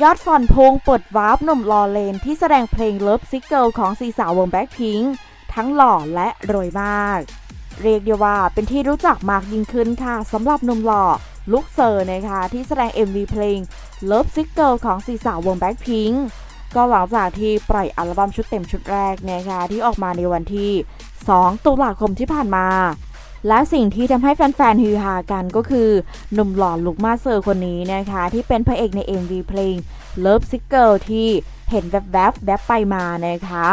ยอดฟอนพงเปิดวาร์ปหนุ่มลอเลนที่แสดงเพลง Love Sick Girl ของสีสาววงแบ็คพิงทั้งหล่อและรวยมาก เรียกได้ว่าเป็นที่รู้จักมากยิ่งขึ้นค่ะสำหรับหนุ่มหล่อลุคเซอร์นะคะที่แสดง MV เพลง Love Sick Girl ของสีสาววงแบ็คพิงก็หลังจากที่ปล่อยอัลบั้มชุดเต็มชุดแรกนะคะที่ออกมาในวันที่ 2 ตุลาคมที่ผ่านมา และสิ่งที่ทำให้แฟนๆฮือฮากันก็คือหนุ่มหล่อลุกมาเซอร์คนนี้นะคะ ที่เป็นพระเอกใน MV เพลง Love Sick Girl ที่เห็นแวบๆแบบแวบไปมานะคะ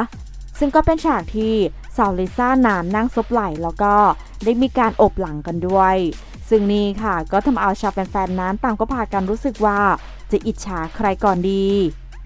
ซึ่งก็เป็นฉากที่สาวลิซ่านานนั่งซบไหล่แล้วก็ได้มีการอบหลังกันด้วย ซึ่งนี่ค่ะก็ทำเอาชาวแฟนๆนั้นต่างก็พากันรู้สึกว่าจะอิจฉาใครก่อนดี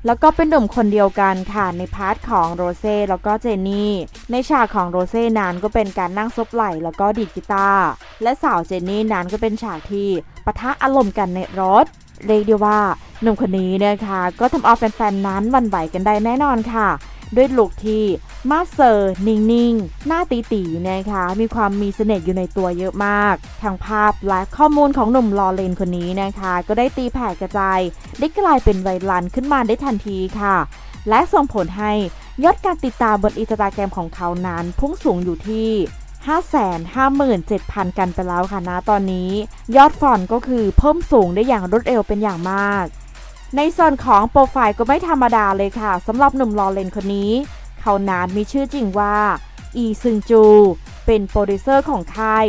แล้วก็เป็นหนุ่มคนเดียวกันค่ะในพาร์ทของโรเซ่แล้วก็เจนนี่ ในฉากของโรเซ่นานก็เป็นการนั่งซบไหล่แล้วก็ดีดกีตาร์และสาวเจนนี่นานก็เป็นฉากที่ปะทะอารมณ์กันในรถเรียกได้ว่าหนุ่มคนนี้นะคะ ก็ทำเอาแฟนๆนั้นวันไหวกันได้แน่นอนค่ะ ด้วยลุคที่มาสเซอร์นิ่งๆ หน้าตีตีนะคะมีความมีเสน่ห์อยู่ในตัวเยอะมาก ทางภาพและข้อมูลของหนุ่มลอเลนคนนี้นะคะ ก็ได้ตีแผ่กระจาย ได้กลายเป็นไวรัลขึ้นมาได้ทันทีค่ะ และส่งผลให้ยอดการติดตามบนอินสตาแกรมของเขานั้นพุ่งสูงอยู่ที่557,000 กันไปแล้วค่ะนะตอนนี้ ยอดฟอนต์ก็คือเพิ่มสูงได้อย่างรวดเร็วเป็นอย่างมาก ในส่วนของโปรไฟล์ก็ไม่ธรรมดาเลยค่ะสำหรับหนุ่มลอเลนคนนี้ เขานานมีชื่อจริงว่า อีซึงจู เป็นโปรดิวเซอร์ของค่าย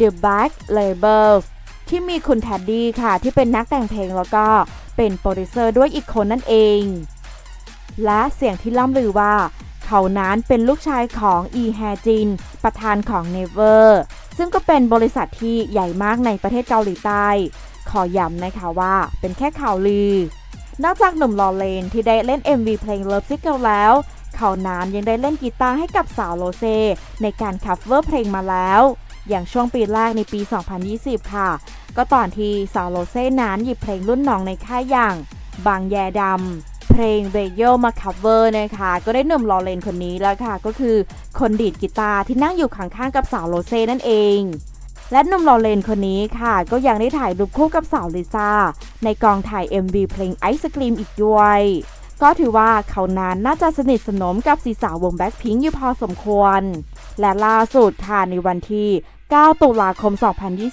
The Black Label ที่มีคุณแทดดี้ค่ะ ที่เป็นนักแต่งเพลงแล้วก็เป็นโปรดิวเซอร์ด้วยอีกคนนั่นเอง และเสียงที่ล่ำลือว่า เขานั้นเป็นลูกชายของอีแฮจิน ประธานของ Never ซึ่งก็เป็นบริษัทที่ใหญ่มากในประเทศเกาหลีใต้ ขอย้ำนะคะว่าเป็นแค่ข่าวลือ นอกจากหนุ่มลอเลนที่ได้เล่น MV เพลง Love Sick Girl แล้ว เขานั้นยังได้เล่นกีตาร์ให้กับสาวโรเซ ในการคัฟเวอร์เพลงมาแล้ว อย่างช่วงปีแรกในปี 2020 ค่ะ ก็ตอนที่สาวโรเซ่นั้นหยิบเพลงรุ่นน้องในค่ายอย่าง บางแยดำเพลงเบโยมาคัฟเวอร์นะคะ ก็ได้หนุ่มลอเลนคนนี้แล้วค่ะ ก็คือคนดีดกีตาร์ที่นั่งอยู่ข้างๆกับสาวโรเซ่นั่นเอง และหนุ่มลอเลนคนนี้ค่ะ ก็ยังได้ถ่ายรูปคู่กับสาวลิซ่า ในกองถ่าย MV เพลงไอศครีมอีกด้วย ก็ถือว่าเขานั้นน่าจะสนิทสนมกับสีสาววงแบ็คพิงค์อยู่พอสมควร และล่าสุดค่ะในวันที่ 9 ตุลาคม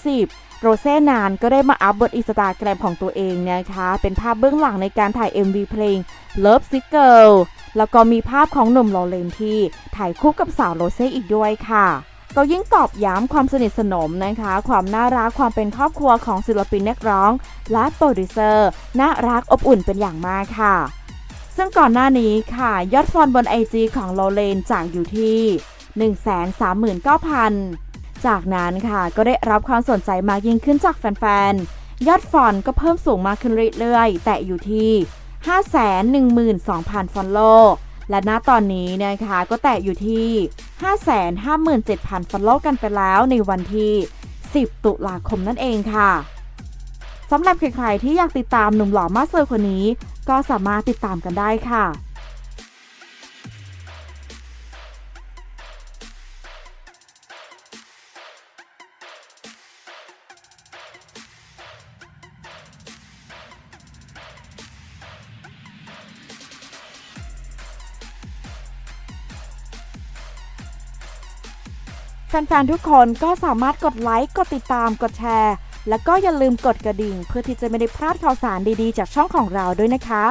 2020โรเซ่นานก็ได้มาอัพบนอินสตาแกรมของตัวเองนะคะ เป็นภาพเบื้องหลังในการถ่าย MV เพลง Love Sick Girl แล้วก็มีภาพของหนุ่มลอเลนที่ถ่ายคู่กับสาวโรเซ่อีกด้วยค่ะ ก็ยิ่งตอบย้ำความสนิทสนมนะคะ ความน่ารักความเป็นครอบครัวของศิลปินนักร้อง และโปรดิวเซอร์น่ารักอบอุ่นเป็นอย่างมากค่ะ ซึ่งก่อนหน้านี้ค่ะ ยอดฟอลบน IG ของโลเลนจากอยู่ที่ 139,000 จากนั้นค่ะก็ได้รับความสนใจมากยิ่งขึ้นจากแฟนๆ ยอดฟอนก็เพิ่มสูงมากขึ้นเรื่อยๆ แต่อยู่ที่ 512,000 ฟอลโลและณตอนนี้นะคะก็แตะอยู่ที่ 557,000 ฟอลโล่กันไปแล้วในวันที่ 10 ตุลาคมนั่นเองค่ะสำหรับใครๆที่อยากติดตามหนุ่มหล่อมาสเซอร์คนนี้ ก็สามารถติดตามกันได้ค่ะ ฟนๆ ทุกคนก็สามารถกดไลค์ กดติดตาม กดแชร์ แล้วก็อย่าลืมกดกระดิ่ง เพื่อที่จะไม่ได้พลาดข่าวสารดีๆ จากช่องของเราด้วยนะคะ